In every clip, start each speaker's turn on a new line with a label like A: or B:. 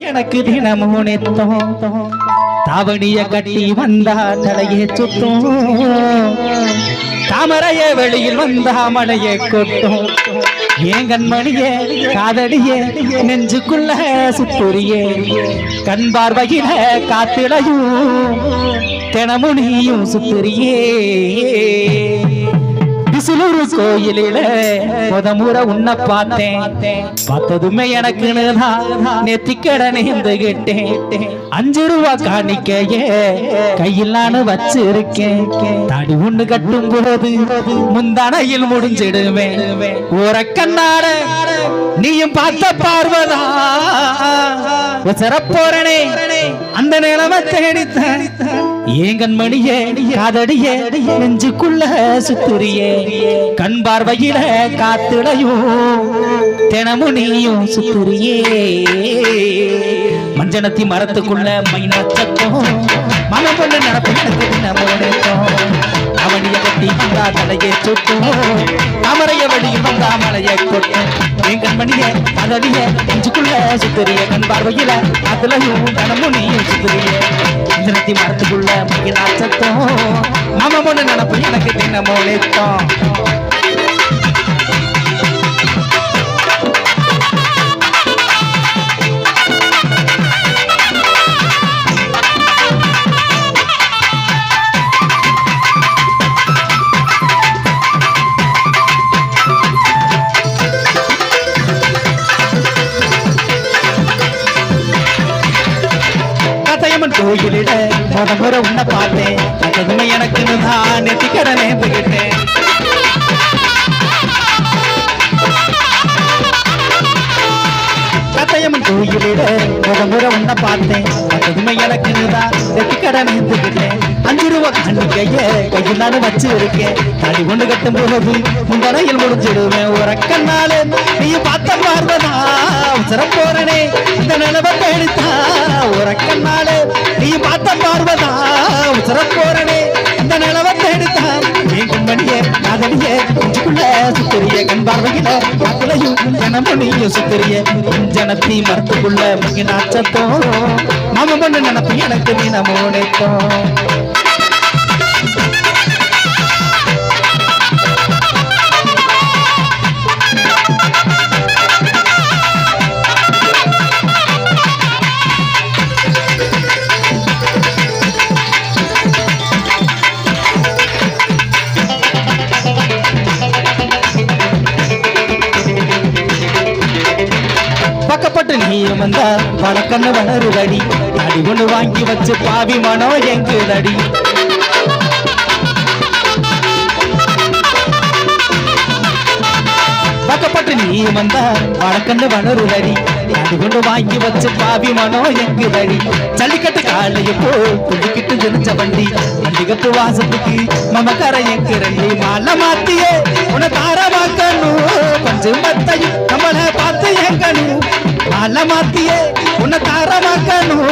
A: எனக்கு தினமும் நெத்தம் தாவணிய கட்டி வந்தா தலையே சுத்தும். தாமரைய வெளியில் வந்தா மலையை கொட்டும். ஏன் கண்மணியே காதடியே நெஞ்சுக்குள்ள சுத்துரியே. கண் பார்வையில காத்திலையும் தினமுனியும் சுத்துரியே. விசுலூர் கோயிலில முத முறை உன்னை பார்த்தேன். பார்த்ததுமே எனக்கு நெத்திக்கட நேர்ந்துகிட்டேன். அஞ்சு ரூபா காணிக்கையே கையில் நானு வச்சிருக்கேன். தாடி ஒண்ணு கட்டும் போது முந்தானையில் முடிஞ்சிடுமே. ஒரு நீயும் பார்த்த பார்வதா. சிறப்போறனே. அந்த நிலைமை தேடித்தான். ஏங்கன் கண்மணியே காதடியே நெஞ்சுக்குள்ள சுத்துறியே. கண் பார்வையில காத்துடையும் தினமும் நீயும் சுத்துறியே. மஞ்சனத்தி மரத்துக்குள்ள மைனா சத்தம் மன பொண்ணு நடப்பு தினமோடத்தம் அவனிய கட்டி வந்தா தலையை சுட்டும் அமரைய வழியும் வந்தா மலையை கொட்டும். என் கண்மணிய நெஞ்சுக்குள்ள சுத்துறிய கண் பார்வையில அதுலயும் கனமும் நீயும் சுத்துறிய. மஞ்சனத்தி மரத்துக்குள்ள மயிலாச்சத்தம். மாமா பொண்ணு நடப்பு எனக்கு தினமோடத்தம் கதையம்மன் கோயிலிட முதமுற உன்னை பார்த்தேன். அதுவுமே எனக்கு தான் நெத்திக்கடனே போயிட்டேன் கோயிலிட முதமுறை உன்னை பார்த்தேன். அதுவுமே எனக்கு தான் நெத்தி கடனே போயிட்டேன் அஞ்சு ரூபா கண்ணுக்கைய கையில் நானும் வச்சு இருக்கேன் தடி ஒண்ணு கட்டும் போது முந்தனையில் முடிஞ்சிடுவேன். ஒரு அக்கன்னால நீ பார்த்த மாறுதனா அவசரம் போறனே இந்த நிலவை தேடித்தா? ஒரு அக்கன்னால நீ பார்த்த மாறுவதா அவசரம் போறனே இந்த நிலவை தேடித்தா? மீண்டும் கண்மணியே காதலியே குஞ்சுக்குள்ள சுத்தரிய கண் பார்வையில காதலையும் ஜனமணியும் சுத்தரிய ஜனத்தி மரத்துக்குள்ள மிக நாச்சத்தோ மாம பண்ணு நினப்பு எனக்கு தினமோனைத்தோ பக்கப்பட்டு நீயும் வந்தா வழக்கண்ணு வளருதடி. அடி ஒண்ணு வாங்கி வச்சு பாவி மனம் எங்குதடி. பக்கப்பட்டு நீ வந்தா வழக்கண்ணு வளருதடி. அடி ஒண்ணு வாங்கி வச்சு பாவி மனம் எங்குதடி. ஜல்லிக்கட்டு காலைய போ துடிக்கிட்டு தெரிஞ்ச வண்டி. மல்லிகப்பு வாசத்துக்கு மமக்கார எங்கு ரெண்டி மாலை மாத்தியே. உன தாரமாக்கணும் கொஞ்சம் மத்தையும் நம்மளை பார்த்து எங்கணும் மாலை மாத்தியே உன்னை தாரமாக்கணும்.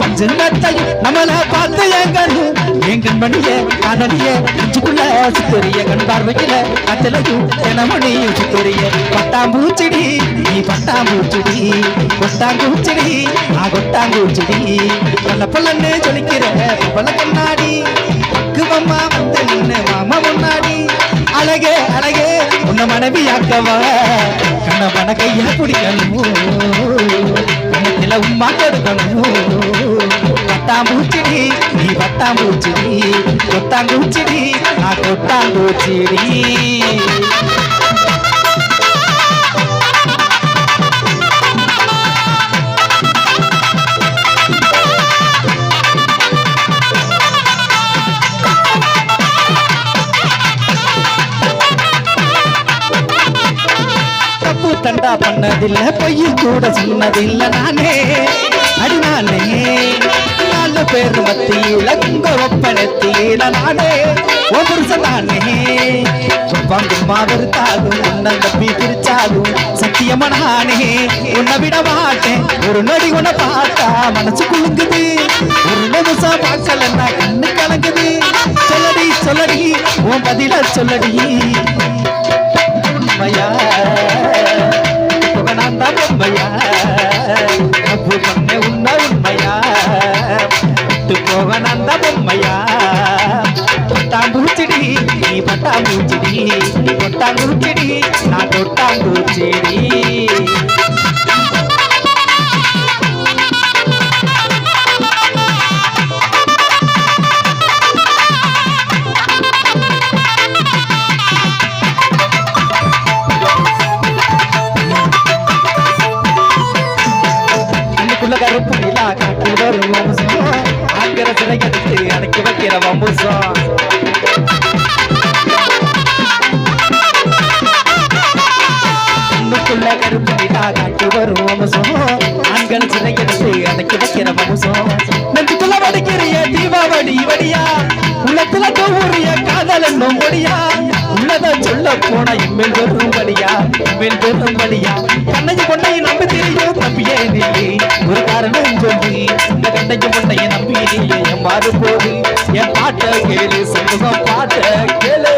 A: கொஞ்சம் மத்தையும் நம்மள பார்த்து எங்கணும் என் கண்மணியே காதலியே நெஞ்சுக்குள்ள சுத்தரிய கண் பார்வையில கத்தலையும் தினமணி சுத்தரிய. பட்டாம்பூச்செடி நீ பட்டாம்பூச்செடி கொட்டாங்கூச்செடி ஆ கொட்டாங்கூச்செடி. பல்ல பல்லன்னு சொல்லிக்கிற பல கண்ணாடி பக்குவம்மா வந்து நின்று மாமா முன்னாடி. அழகே அழகே உன்னை மனைவியாக்கவா? கண்ண பண கையா பிடிக்கணும்? கண்ணத்துல உமா கொடுக்கணும் பட்டாம்பூச்சிடி நீ பட்டாம்பூச்சிடி கொட்டாங்கூச்சிடி நான் கொட்டாங்கூச்சிடி சொன்னதில்ல பொய்யும் பொய் கூட சொன்னதில்ல நானே. அடி நானே நாலு பேர் மத்தியில குங்க ஒப்பனத்தியில நானே. ஓ புருஷன் நானே பங்குமா வெறுத்தாலும் உன்னை நம்பி பிரிச்சாலும் சத்தியமா நானே உன்னை விட மாட்டேன் ஒரு நொடி உன்னை பார்த்தா மனசு குலுங்குது. ஒரு நிமிஷம் பார்க்கலன்னா கண்ணு கலங்குது. சொல்லடி சொல்லடி உன் பதில சொல்லடி. உண்மையா? భోగనంద బొమ్మయ్య కొట్టాంగురుచిడి నీ పట్టాంగురుచిడి నీ కొట్టాంగురుచిడి నా కొట్టాంగురుచిడి சிறை எடுத்து அடக்கி வைக்கிற வம்புசம் கண்ணுக்குள்ள கருப்பு காட்டி வரும் வம்சம் ஆண்கள் சிறை எடுத்து அடக்கி வைக்கிற வம்சம் நெஞ்சுக்குள்ள வடிக்கிறிய தீபாவளி வடியா உள்ளத்துல கௌரிய காதல் என்னும் ஒடியா உள்ளத சொல்ல போன இம்மெல் வெறும் வழியா இம்மெல் வெறும் வழியா கண்ணையும் பொண்ணையும் நம்பி தெரியும் தம்பியே நீ. ஒரு காரணம் சொல்லி இந்த கண்ணையும் பொண்ணையும் நம்பி என் மாறு என் பாட்ட கேளு சமூகம் பாட்ட கேளு.